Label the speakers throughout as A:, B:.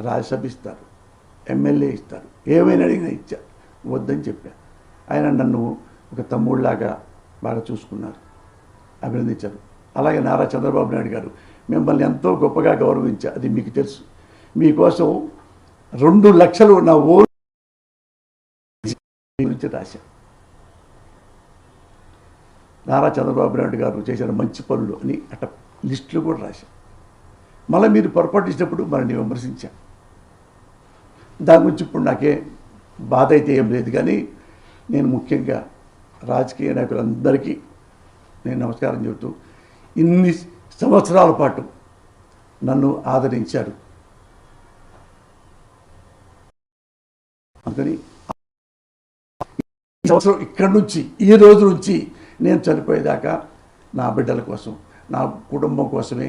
A: రాజ్యసభ ఇస్తారు ఎమ్మెల్యే ఇస్తారు. ఏమైనా అడిగినా ఇచ్చా. వద్దని చెప్పా. ఆయన నన్ను ఒక తమ్ముళ్ళలాగా బాగా చూసుకున్నారు అభినందించారు. అలాగే నారా చంద్రబాబు నాయుడు గారు మిమ్మల్ని ఎంతో గొప్పగా గౌరవించా. అది మీకు తెలుసు. మీకోసం రెండు లక్షలు నా ఓ గురించి రాశా. నారా చంద్రబాబు నాయుడు గారు చేసిన మంచి పనులు అని అట్ట లిస్టులు కూడా రాశారు మళ్ళీ మీరు పొరపాటు ఇచ్చినప్పుడు మరిని విమర్శించా దాని గురించి ఇప్పుడు నాకే బాధ అయితే ఏం లేదు కానీ నేను ముఖ్యంగా రాజకీయ నాయకులందరికీ నేను నమస్కారం చెబుతూ ఇన్ని సంవత్సరాల పాటు నన్ను ఆదరించారు. అందుకని ఈ సంవత్సరం ఇక్కడి నుంచి ఈ రోజు నుంచి నేను చనిపోయేదాకా నా బిడ్డల కోసం నా కుటుంబం కోసమే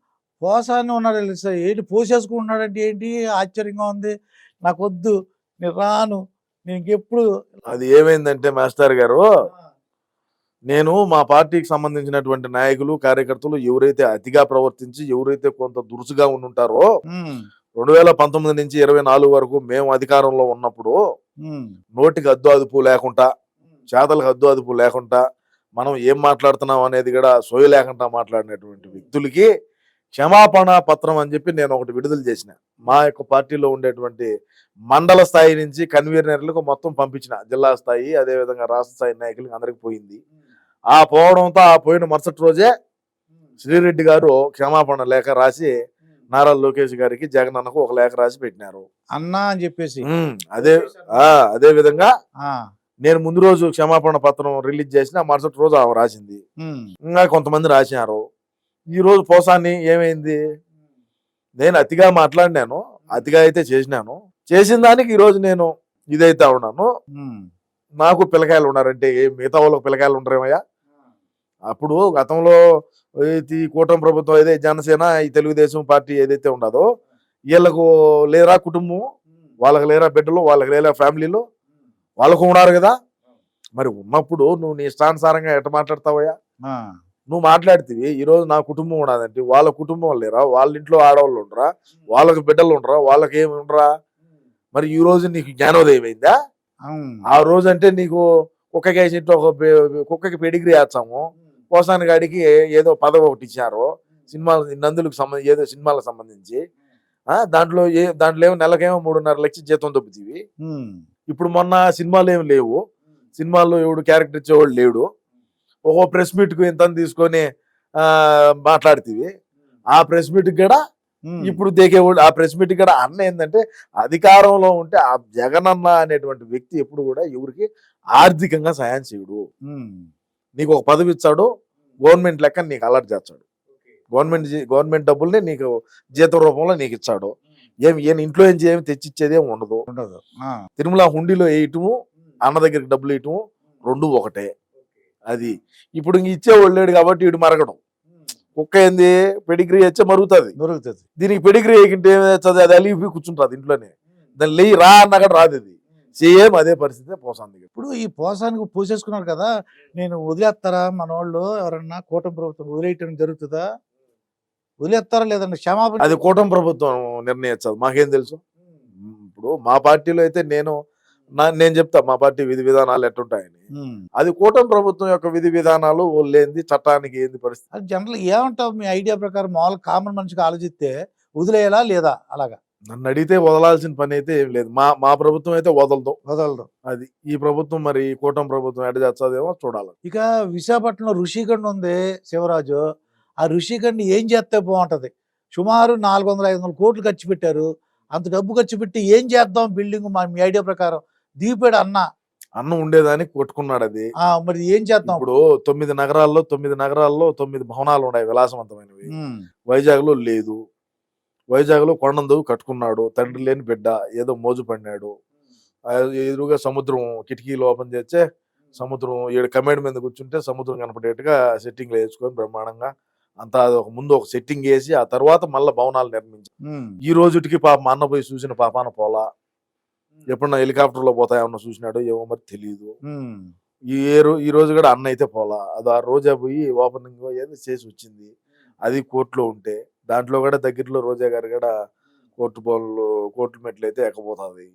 B: పోసాన్ని ఉన్నాడు తెలుసా ఏంటి? పోసేసుకుంటున్నాడంటే ఏంటి? ఆశ్చర్యంగా ఉంది. నాకు వద్దు నేను రాను. నేను ఇంకెప్పుడు
C: అది ఏమైందంటే మాస్టర్ గారు నేను మా పార్టీకి సంబంధించినటువంటి నాయకులు కార్యకర్తలు ఎవరైతే అతిగా ప్రవర్తించి ఎవరైతే కొంత దురుసుగా ఉండుంటారో రెండు వేల పంతొమ్మిది నుంచి ఇరవై నాలుగు వరకు మేము అధికారంలో ఉన్నప్పుడు నోటికి అద్దు అదుపు లేకుండా చేతలకు అద్దు అదుపు లేకుండా మనం ఏం మాట్లాడుతున్నాం అనేది కూడా సోయ లేకుండా మాట్లాడినటువంటి వ్యక్తులకి క్షమాపణ పత్రం అని చెప్పి నేను ఒకటి విడుదల చేసిన. మా యొక్క పార్టీలో ఉండేటువంటి మండల స్థాయి నుంచి కన్వీనర్లకు మొత్తం పంపించిన. జిల్లా స్థాయి అదే విధంగా రాష్ట్ర స్థాయి నాయకులకి అందరికి పోయింది. ఆ పోవడంతో ఆ పోయిన మరుసటి రోజే శ్రీరెడ్డి గారు క్షమాపణ లేఖ రాసి నారా లోకేష్ గారికి జగన్ అన్నకు ఒక లేఖ రాసి పెట్టినారు.
B: అన్నా అని చెప్పేసి.
C: అదే ఆ అదే విధంగా నేను ముందు రోజు క్షమాపణ పత్రం రిలీజ్ చేసిన మరుసటి రోజు ఆమె రాసింది. ఇంకా కొంతమంది రాసినారు. ఈ రోజు పోసాన్ని ఏమైంది? నేను అతిగా మాట్లాడినాను అతిగా అయితే చేసినాను. చేసిన దానికి ఈ రోజు నేను ఇదైతే ఉన్నాను. నాకు పిల్లకాయలు ఉన్నారంటే ఏ మిగతా వాళ్ళకి పిల్లకాయలు ఉండరేమయ్యా? అప్పుడు గతంలో ఈ కూటమి ప్రభుత్వం ఏదైతే జనసేన ఈ తెలుగుదేశం పార్టీ ఏదైతే ఉండదో వీళ్ళకు లేరా కుటుంబం? వాళ్ళకి లేరా బిడ్డలు? వాళ్ళకి లేరా ఫ్యామిలీలు? వాళ్ళకు ఉన్నారు కదా? మరి ఉన్నప్పుడు నువ్వు నీ ఇష్టానుసారంగా ఎట్ట మాట్లాడతావయ్యా? నువ్వు మాట్లాడితివి ఈ రోజు నా కుటుంబం ఉన్నదంటే వాళ్ళ కుటుంబం లేరా? వాళ్ళ ఇంట్లో ఆడవాళ్ళు ఉండరా? వాళ్ళకి బిడ్డలు ఉండరా? వాళ్ళకి ఏమి ఉండరా? మరి ఈ రోజు నీకు జ్ఞానోదయం అయిందా? ఆ రోజు అంటే నీకు కుక్కకి వేసినట్టు ఒక కుక్కకి పెడిగ్రీ వేస్తాము. పోసాని గాడికి ఏదో పదవి ఒకటి ఇచ్చారు. సినిమా నందులకు సంబంధించి ఏదో సినిమాలకు సంబంధించి. దాంట్లో ఏ దాంట్లో ఏమో నెలకేమో మూడున్నర లక్షల జీతం దొబ్బుతీవి. ఇప్పుడు మొన్న సినిమాలు ఏమి లేవు. సినిమాల్లో ఎవడు క్యారెక్టర్ ఇచ్చేవాడు లేడు. ఒక ప్రెస్ మీట్కు ఇంత తీసుకొని ఆ మాట్లాడుతీవి. ఆ ప్రెస్ మీట్ కూడా ఇప్పుడు దేకేవాడు ఆ ప్రెస్ మీట్ కూడా అన్న ఏంటంటే అధికారంలో ఉంటే ఆ జగనన్న అనేటువంటి వ్యక్తి ఎప్పుడు కూడా ఎవరికి ఆర్థికంగా సాయం చేయడు. నీకు ఒక పదవి ఇచ్చాడు గవర్నమెంట్ లెక్క నీకు అలర్ట్ చేస్తాడు. గవర్నమెంట్ గవర్నమెంట్ డబ్బుల్ని నీకు జీతం రూపంలో నీకు ఇచ్చాడు. ఏం ఈయన ఇంట్లో ఏం ఏమి తెచ్చిచ్చేది ఏమి ఉండదు.
B: ఉండదు.
C: తిరుమల హుండీలో వేయటము అన్న దగ్గరికి డబ్బులు వేయటము రెండు ఒకటే. అది. ఇప్పుడు ఇంక ఇచ్చేవాళ్ళు లేడు కాబట్టి వీడు మరగడం. కుక్క ఏంది? పెడిగ్రీ వచ్చే మరుగుతుంది.
B: దొరుకుతుంది
C: దీనికి పెడిగ్రీ వేయకుంటే ఏమవుతుంది అది అలిగి కూర్చుంటుంది ఇంట్లోనే. దాన్ని లేయి రా అన్నా కూడా రాదు అది సేమ్ అదే పరిస్థితి పోసాంది
B: ఇప్పుడు ఈ పోసానికి పూసేసుకున్నారు కదా నేను వదిలేస్తారా మన వాళ్ళు ఎవరన్నా కూటమి ప్రభుత్వం వదిలేయటం జరుగుతుందా? వదిలేస్తారా లేదంటే క్షమాపణ
C: అది కూటమి ప్రభుత్వం నిర్ణయించదు. మాకేం తెలుసు? ఇప్పుడు మా పార్టీలో అయితే నేను నేను చెప్తా మా పార్టీ విధి విధానాలు ఎట్టుంటాయని. అది కూటమి ప్రభుత్వం యొక్క విధి విధానాలు లేనిది చట్టానికి ఏంది పరిస్థితి?
B: అది జనరల్ ఏమంటావు మీ ఐడియా ప్రకారం మామూలు కామన్ మనిషికి ఆలోచిస్తే వదిలేయాలా లేదా అలాగా?
C: నన్ను అడిగితే వదలాల్సిన పని అయితే ఏం లేదు. మా మా ప్రభుత్వం అయితే వదలదు.
B: వదలదు.
C: అది ఈ ప్రభుత్వం మరి కూటమి ప్రభుత్వం ఎడ చేస్తుందేమో చూడాలి.
B: ఇక విశాఖపట్నంలో ఋషికొండ ఉంది శివరాజు. ఆ ఋషికొండ ఏం చేస్తే బాగుంటది? సుమారు నాలుగు వందల ఐదు వందల కోట్లు ఖర్చు పెట్టారు. అంత డబ్బు ఖర్చు పెట్టి ఏం చేద్దాం బిల్డింగ్ మా మీ ఐడియా ప్రకారం? దీపాడు అన్న.
C: అన్నం ఉండేదానికి కొట్టుకున్నాడు అది.
B: మరి ఏం చేద్దాం?
C: ఇప్పుడు తొమ్మిది నగరాల్లో తొమ్మిది నగరాల్లో తొమ్మిది భవనాలు ఉన్నాయి విలాసవంతమైనవి. వైజాగ్లో లేదు. వైజాగ్లో కొండందు కట్టుకున్నాడు. తండ్రి లేని బిడ్డ ఏదో మోజు పడినాడు. ఎదురుగా సముద్రం కిటికీలు ఓపెన్ చేస్తే సముద్రం ఏడు కమేడ్ మీద కూర్చుంటే సముద్రం కనపడేట్టుగా సెట్టింగ్ వేసుకొని బ్రహ్మాండంగా అంతా అది ఒక ముందు ఒక సెట్టింగ్ వేసి ఆ తర్వాత మళ్ళీ భవనాలు నిర్మించి ఈ రోజుటికి పాప అన్న పోయి చూసిన పాపాన పోలా. ఎప్పుడన్నా హెలికాప్టర్లో పోతాయేమన్నా చూసినాడో ఏమో మరి తెలియదు ఈ ఈ రోజు కూడా అన్న అయితే పోలా. అది ఆ రోజా పోయి ఓపెనింగ్ ఏదో చేసి వచ్చింది. అది కోర్టులో ఉంటే దాంట్లో కూడా దగ్గరలో రోజా గారు కూడా కోర్టు బోన్లు కోర్టు మెట్లు అయితే ఎక్కపోతుంది